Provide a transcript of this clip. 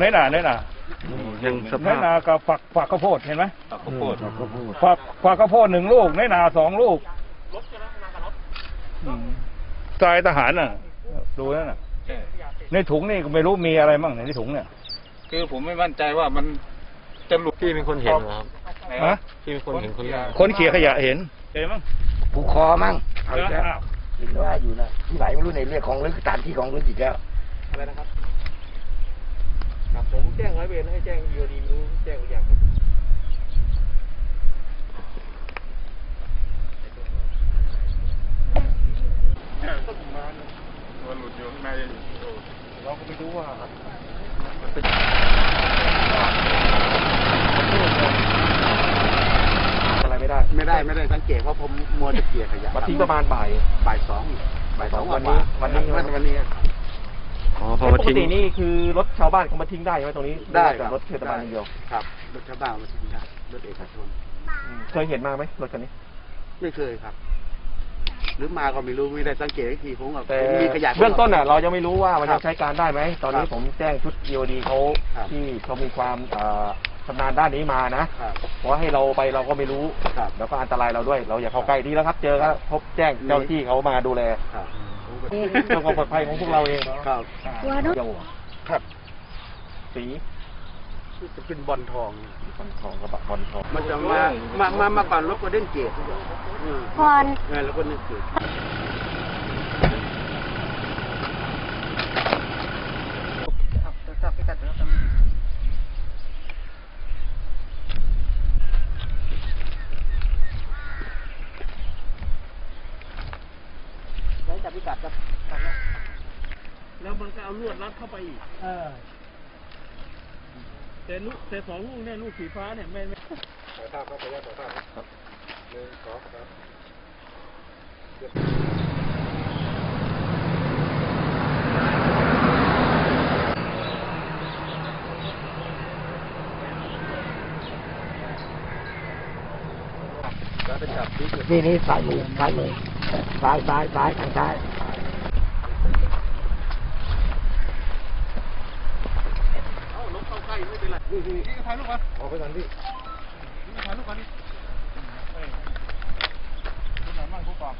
น้อยหนาน้อยหนายังสน้อภายพหนากับฝักฝักข้าวโพดเห็นไหมข้าวโพดฝักฝักข้าวโพดหนึ่งลูกน้อยหนาสองลูกอืมทรายทหารน่ะ ดูนั่นน่ะใช่ในถุงนี่ก็ไม่รู้มีอะไรมั่งในถุงเนี่ยคือผมไม่มั่นใจว่ามันจะหลุดพี่เป็นคนเห็นเหรอครับไหนฮะวะพี่เป็นคนเห็นคนแรกคนเขี่ยขยะเห็นเห็นมั้งผูกคอมั่งเอาอีกแล้วอ้าว เห็นว่าอยู่นะที่ไหนไม่รู้ในเรื่องของลึกสถานที่ของลึกอีกแล้ว อะไรนะครับครับผมแจ้งร้อยเวรให้แจ้งยูดีรู้แจ้งอย่างครับมันหลุดอยู่ข้างในเราก็ไม่รู้ว่าอะไรไม่ได้ ไม่ได้ไม่ได้สังเกตเพราผมมัวจะเกลี่ยขยะมาทิ้งประมาณบ่ายบ่ายสองบ่ายสองวันนี้วันนี้วันนี้ พอมาปกทิ้ง ตินี่คือรถชาวบ้านเขามาทิ้งได้ใช่ไหมตรงนี้ได้แต่รถเทศบาลอย่างเดียวครับรถชาวบ้านรถทิ้งได้รถเอกชนเคยเห็นมาไหมรถคันนี้ ไม่เคยครับ หรือมาก็ไม่รู้ไม่ได้สังเกตอีกทีผมก็แต่มีขยะ เบื้องต้นน่ะเรายังไม่รู้ว่ามันครัจะบใช้การได้ไหม ตอนนี้ครับผมแจ้งชุด EOD เขาครับ ที่เขามีความเอ่อชำนาญด้านนี้มานะครับเพราะว่าให้เราไปเราก็ไม่รู้ครับแล้วก็อันตรายเราด้วย เราอย่าเข้าใกล้ดีแล้วครับ เจอก็พบแจ้งเจ้าหน้าที่เขามาดูแลครับผมก็เพื่อความปลอดภัยของพวกเราเองครับเยาวครับสีจะเป็นบอลทองบอลทองกระบะบอลทอง มันจะมามามามาก่อนรถก็เด่นเกตอืมก่อนเออแล้วก็เด่นเก ตแล้วมันก็เอาลวดรัดเข้าไปอีกแต่ลูกแต่สองลูกเนี่ยลูกสีฟ้าเนี่ยไม่ไม่นี่นี่ซ้ายมือซ้ายมือ ซ้ายซ้ายซ้ายทางซ้ายลงกไป็นไนี่ถ่ายรูปกไปก่อนพี่ปไปนบ้านผู้อ